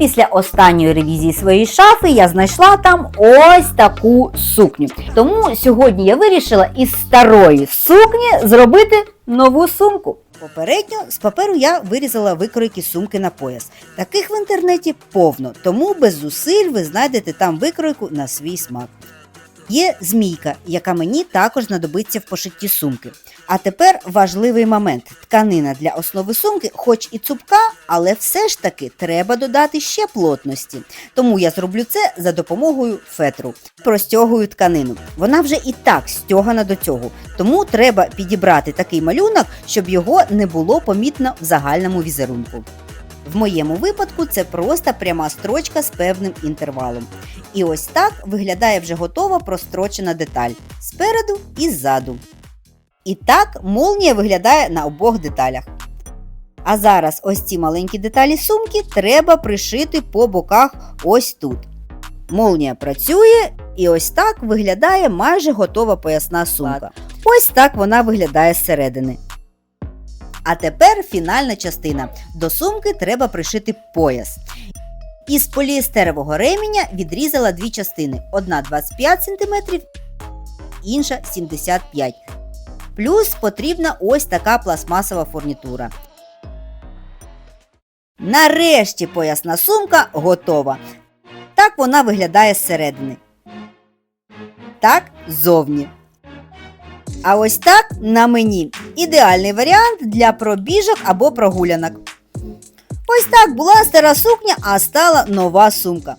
після останньої ревізії своєї шафи я знайшла там ось таку сукню. Тому сьогодні я вирішила із старої сукні зробити нову сумку. Попередньо з паперу я вирізала викройки сумки на пояс. Таких в інтернеті повно, тому без зусиль ви знайдете там викройку на свій смак. Є змійка, яка мені також знадобиться в пошитті сумки. А тепер важливий момент: тканина для основи сумки, хоч і цупка, але все ж таки треба додати ще плотності. Тому я зроблю це за допомогою фетру. Простягую тканину. Вона вже і так стягана до цього, тому треба підібрати такий малюнок, щоб його не було помітно в загальному візерунку. В моєму випадку це просто пряма строчка з певним інтервалом. І ось так виглядає вже готова прострочена деталь спереду і ззаду. І так молнія виглядає на обох деталях. А зараз ось ці маленькі деталі сумки треба пришити по боках ось тут. Молнія працює, і ось так виглядає майже готова поясна сумка. Ось так вона виглядає зсередини. А тепер фінальна частина. До сумки треба пришити пояс. Із поліестерового ременя відрізала дві частини: одна 25 см, інша 75 Плюс потрібна ось така пластмасова фурнітура. Нарешті поясна сумка готова. Так вона виглядає зсередини. Так ззовні. А ось так на мені. Ідеальний варіант для пробіжок або прогулянок. Ось так була стара сукня, а стала нова сумка.